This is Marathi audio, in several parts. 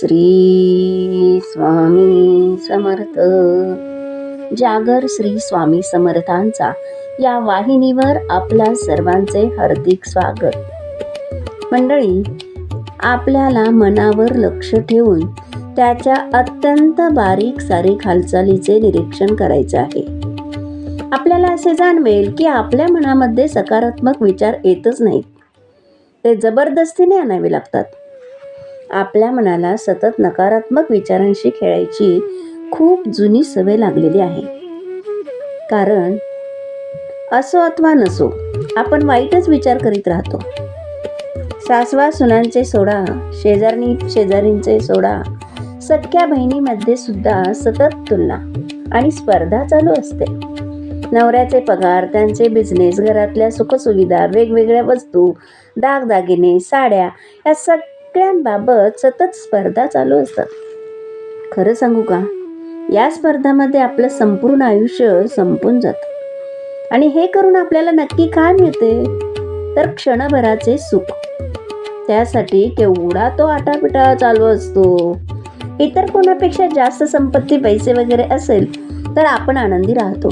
श्री स्वामी समर्थ. जागर श्री स्वामी समर्थांचा या वाहिनीवर आपल्या सर्वांचे हार्दिक स्वागत. मंडळी आपल्याला मनावर लक्ष ठेवून त्याच्या अत्यंत बारीक सारीक हालचालीचे निरीक्षण करायचे आहे. आपल्याला असे जाणवेल की आपल्या मनामध्ये सकारात्मक विचार येतच नाहीत. ते जबरदस्तीने आणावे लागतात. आपल्या मनाला सतत नकारात्मक विचारांशी खेळायची खूप जुनी सवय लागलेली आहे. कारण असो अथवा नसो आपण वाईटच विचार करीत राहतो. सासवा सुनांचे सोडा शेजारणी शेजारींचे सोडा सख्या बहिणीमध्ये सुद्धा सतत तुलना आणि स्पर्धा चालू असते. नवऱ्याचे पगार त्यांचे बिझनेस घरातल्या सुखसुविधा वेगवेगळ्या वस्तू दागदागिने साड्या या सगळ्यांबाबत सतत स्पर्धा चालू असतात. खरं सांगू का? या स्पर्धामध्ये आपलं संपूर्ण आयुष्य संपून जातं. आणि हे करून आपल्याला नक्की काय मिळते? तर क्षणभराचे सुख. त्यासाठी केवढा तो आटापिटा चालू असतो. इतर कोणापेक्षा जास्त संपत्ती पैसे वगैरे असेल तर आपण आनंदी राहतो.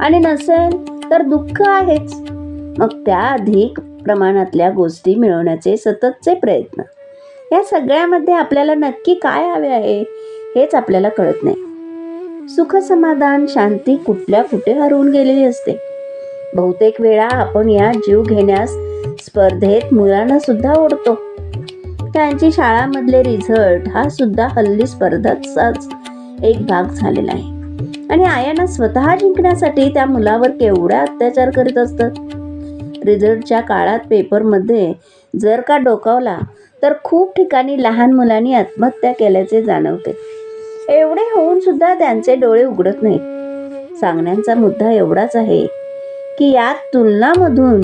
आणि नसेल तर दुःख आहेच. मग त्या अधिक प्रमाणातल्या गोष्टी मिळवण्याचे सततचे प्रयत्न. या सगळ्यामध्ये आपल्याला नक्की काय हवे आहे हेच आपल्याला कळत नाही. सुख समाधान शांती कुठल्या कुठे हरवून गेलेली असते. बहुतेक वेळा आपण या जीव घेण्यास स्पर्धेत मुलांना सुद्धा ओढतो. त्यांची शाळामधले रिझल्ट हा सुद्धा हल्ली स्पर्धाचाच एक भाग झालेला आहे. आणि आयांना स्वतः जिंकण्यासाठी त्या मुलावर केवढा अत्याचार करीत असतात? रिझल्टच्या काळात पेपरमध्ये जर का डोकावला तर खूप ठिकाणी लहान मुलांनी आत्महत्या केल्याचे जाणवते. एवढे होऊन सुद्धा त्यांचे डोळे उघडत नाहीत. सांगण्याचा मुद्दा एवढाच आहे की यात तुलनामधून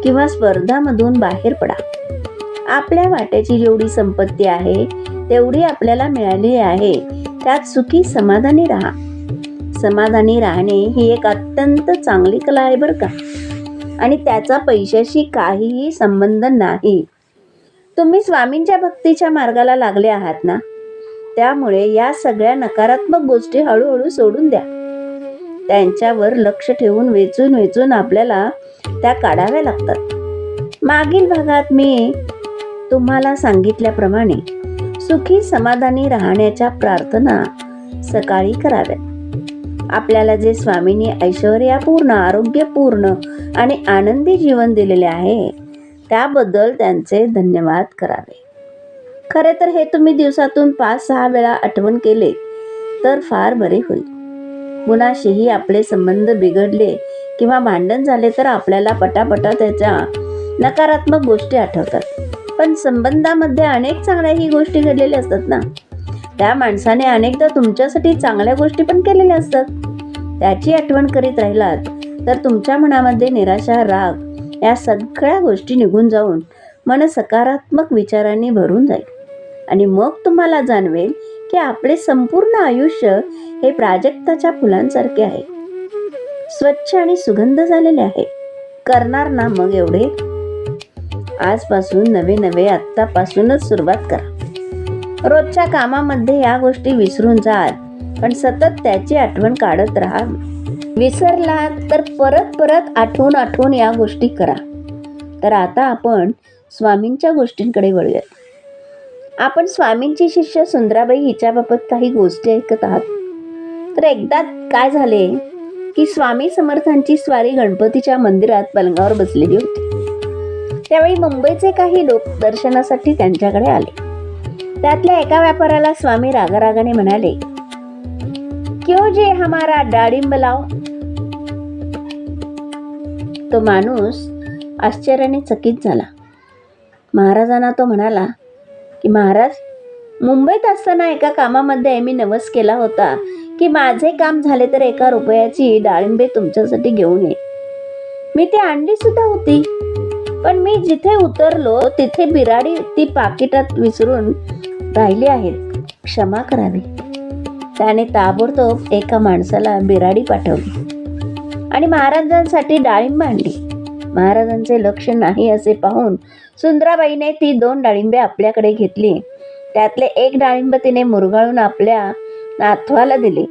किंवा स्पर्धामधून बाहेर पडा. आपल्या वाट्याची जेवढी संपत्ती आहे तेवढी आपल्याला मिळाली आहे. त्यात सुखी समाधानी राहा. समाधानी राहणे ही एक अत्यंत चांगली कला आहे बरं का? आणि त्याचा पैशाशी काहीही संबंध नाही. तुम्ही स्वामींच्या भक्तीच्या मार्गाला लागले आहात ना? त्यामुळे या सगळ्या नकारात्मक गोष्टी हळूहळू सोडून द्या. त्यांच्यावर लक्ष ठेवून वेचून वेचून आपल्याला त्या काढाव्या लागतात. मागील भागात मी तुम्हाला सांगितल्याप्रमाणे सुखी समाधानी राहण्याच्या प्रार्थना सकाळी कराव्या आपल्याला जे स्वामींनी ऐश्वर्यापूर्ण आरोग्यपूर्ण आणि आनंदी जीवन दिलेले आहे त्याबद्दल त्यांचे धन्यवाद करावे. खरे तर हे तुम्ही दिवसातून पाच सहा वेळा आठवण केले तर फार बरे होईल. कुणाशीही आपले संबंध बिघडले किंवा भांडण झाले तर आपल्याला पटापटा त्याच्या नकारात्मक गोष्टी आठवतात. पण संबंधामध्ये अनेक चांगल्याही गोष्टी घडलेल्या असतात ना? त्या माणसाने अनेकदा तुमच्यासाठी चांगल्या गोष्टी पण केलेल्या असतात. त्याची आठवण करीत राहिलात तर तुमच्या मनामध्ये निराशा राग या सगळ्या गोष्टी निघून जाऊन मन सकारात्मक विचारांनी भरून जाईल. आणि मग तुम्हाला जाणवेल की आपले संपूर्ण आयुष्य हे प्राजक्ताच्या फुलांसारखे आहे. स्वच्छ आणि सुगंध झालेले आहे. करणार ना मग एवढे? आजपासून नवे नवे आत्तापासूनच सुरुवात करा. रोजच्या कामामध्ये या गोष्टी विसरून जाल पण सतत त्याची आठवण काढत राहा. विसरलात तर परत परत आठवून आठवून या गोष्टी करा. तर आता आपण स्वामींच्या गोष्टींकडे वळूयात. आपण स्वामींची शिष्य सुंदराबाई हिच्याबाबत काही गोष्टी ऐकत आहात. तर एकदा काय झाले की स्वामी समर्थांची स्वारी गणपतीच्या मंदिरात पलंगावर बसलेली होती. त्यावेळी मुंबईचे काही लोक दर्शनासाठी त्यांच्याकडे आले. त्यातल्या एका व्यापाऱ्याला स्वामी रागारागाने म्हणाले क्यों जे हमारा डाळिंब लाव? तो माणूस आश्चर्याने चकित झाला. महाराजांना तो म्हणाला की महाराज मुंबईत असताना एका कामामध्ये मी नवस केला होता की माझे काम झाले तर एका रुपयाची डाळिंबे तुमच्यासाठी घेऊन ये. मी ती आणली सुद्धा होती. पण मी जिथे उतरलो तिथे बिराडी ती पाकिटात विसरून राहिली आहेत. क्षमा करावी. त्याने ताबडतोब एका माणसाला बिराडी पाठवली. आणि महाराजांसाठी डाळिंब आणली. महाराजांचे लक्ष नाही असे पाहून सुंदराबाईने ती दोन डाळिंबे आपल्याकडे घेतली. त्यातले एक डाळिंब तिने मुरगाळून आपल्या नाथवाला दिले.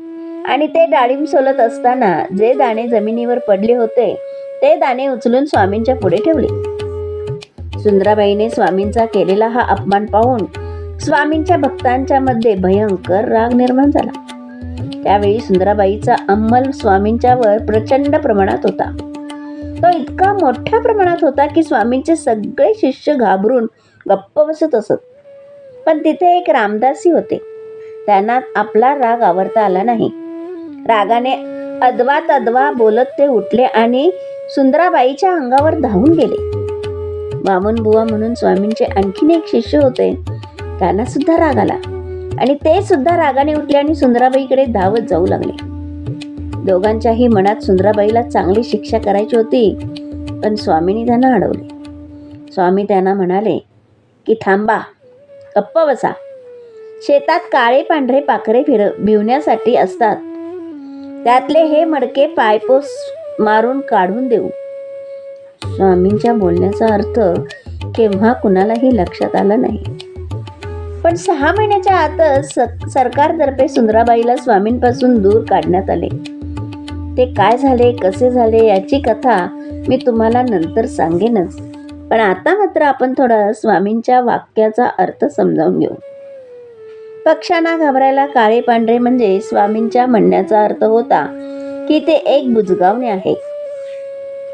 आणि ते डाळिंब सोलत असताना जे दाणे जमिनीवर पडले होते ते दाणे उचलून स्वामींच्या पुढे ठेवले. सुंदराबाईने स्वामींचा केलेला हा अपमान पाहून स्वामींच्या भक्तांच्या मध्ये भयंकर राग निर्माण झाला. त्यावेळी सुंदराबाईचा अंमल स्वामींच्यावर प्रचंड प्रमाणात होता. तो इतका मोठ्या प्रमाणात होता की स्वामींचे सगळे शिष्य घाबरून गप्प बसत असत. पण तिथे एक रामदासी होते. त्यांना आपला राग आवरता आला नाही. रागाने अदवा तदवा बोलत ते उठले आणि सुंदराबाईच्या अंगावर धावून गेले. वामन बुवा म्हणून स्वामींचे आणखीन एक शिष्य होते. त्यांना सुद्धा राग आला. आणि ते सुद्धा रागाने उठले आणि सुंदराबाईकडे धावत जाऊ लागले. दोघांच्याही मनात सुंदराबाईला चांगली शिक्षा करायची होती पण स्वामींनी त्यांना अडवले. स्वामी त्यांना म्हणाले की थांबा गप्प बसा. शेतात काळे पांढरे पाखरे फिर भिवण्यासाठी असतात. त्यातले हे मडके पायपोस मारून काढून देऊ. स्वामींच्या बोलण्याचा अर्थ केव्हा कुणालाही लक्षात आला नाही. पण सहा महिन्याच्या आतच स- सरकारतर्फे सुंदराबाईला स्वामींपासून दूर काढण्यात आले. ते काय झाले कसे झाले याची कथा मी तुम्हाला नंतर सांगेनच. पण आता मात्र आपण थोडा स्वामींच्या वाक्याचा अर्थ समजावून घेऊ. पक्षांना घाबरायला काळे पांढरे म्हणजे स्वामींच्या म्हणण्याचा अर्थ होता की ते एक बुजगावणे आहे.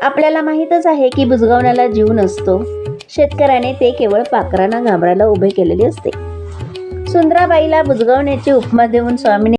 आपल्याला माहीतच आहे की बुजगावण्याला जीव नसतो. शेतकऱ्याने ते केवळ पाखरांना घाबरायला उभे केलेले असते. सुंदराबाईला बुजगावण्याची उपमा देऊन स्वामीने